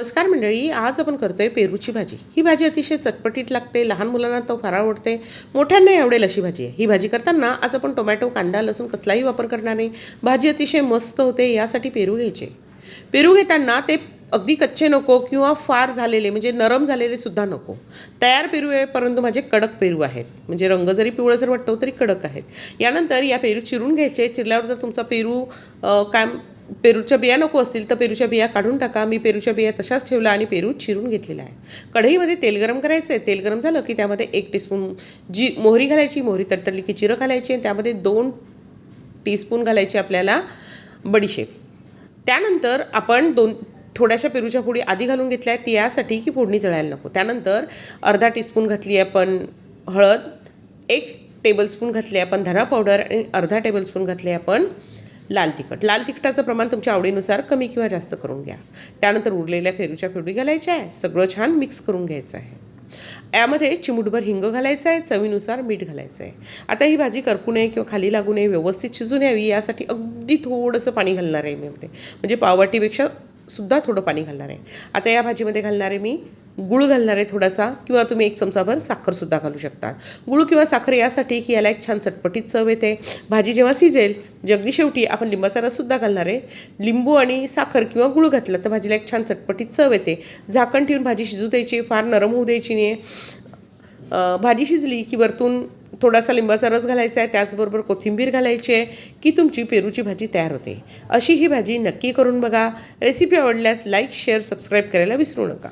नमस्कार मंडळी आज आपण करतोय पेरूची भाजी. ही भाजी अतिशय चटपटीत लागते लहान मुलांना तो फार आवडते मोठ्यांनाही आवडेल अशी भाजी आहे. ही भाजी करताना आज आपण टोमॅटो कांदा लसूण कसलाही वापर करणार नाही. भाजी अतिशय मस्त होते यासाठी पेरू घ्यायचे. पेरू घेताना ते अगदी कच्चे नको किंवा फार झालेले म्हणजे नरम झालेले सुद्धा नको. तयार पेरू आहे परंतु माझे कडक पेरू आहेत. म्हणजे रंग जरी पिवळसर वाटतो तरी कडक आहेत. यानंतर या पेरू चिरून घ्यायचे. चिरल्यावर जर तुमचा पेरू काय पेरूच्या बिया नको असतील तर पेरूच्या बिया काढून टाका. मी पेरूच्या बिया तशाच ठेवला आणि पेरू चिरून घेतलेला आहे. कढईमध्ये तेल गरम करायचं आहे तेल गरम झालं की त्यामध्ये एक टीस्पून जी मोहरी घालायची मोहरी तडतडली की जिरं घालायची आणि त्यामध्ये दोन टीस्पून घालायची आपल्याला बडीशेप त्यानंतर आपण दोन थोड्याशा पेरूच्या फोडी आधी घालून घेतल्या आहेत. यासाठी की फोडणी जळायला नको. त्यानंतर अर्धा टीस्पून घातली आहे आपण हळद एक टेबलस्पून घातली आहे आपण धना पावडर आणि अर्धा टेबलस्पून घातले आपण लाल तिखट. लाल तिखटाचं प्रमाण तुमच्या आवडीनुसार कमी किंवा जास्त करून घ्या. त्यानंतर उरलेल्या फेरूच्या फेरू घालायच्या आहे. सगळं छान मिक्स करून घ्यायचं आहे. यामध्ये चिमुटभर हिंग घालायचं आहे. चवीनुसार मीठ घालायचं आहे. आता ही भाजी करपू नये किंवा खाली लागू नये व्यवस्थित शिजून यावी यासाठी अगदी थोडंसं पाणी घालणार आहे मी म्हणजे पाववाटीपेक्षा सुद्धा थोडं पाणी घालणार आहे. आता या भाजीमध्ये घालणार आहे मी गुळ घालणार आहे थोडासा किंवा तुम्ही एक चमचाभर साखरसुद्धा घालू शकता. गुळ किंवा साखर यासाठी की याला एक छान चटपटीत चव येते. भाजी जेव्हा शिजेल जगदी अगदी शेवटी आपण लिंबाचा रससुद्धा घालणार आहे. लिंबू आणि साखर किंवा गुळ घातला तर भाजीला एक छान चटपटीत चव येते. झाकण ठेवून भाजी शिजू द्यायची फार नरम होऊ द्यायची नाही भाजी शिजली की वरतून थोडासा लिंबाचा रस घालायचा आहे. त्याचबरोबर कोथिंबीर घालायची आहे की तुमची पेरूची भाजी तयार होते. अशी ही भाजी नक्की करून बघा. रेसिपी आवडल्यास लाईक शेअर सबस्क्राईब करायला विसरू नका.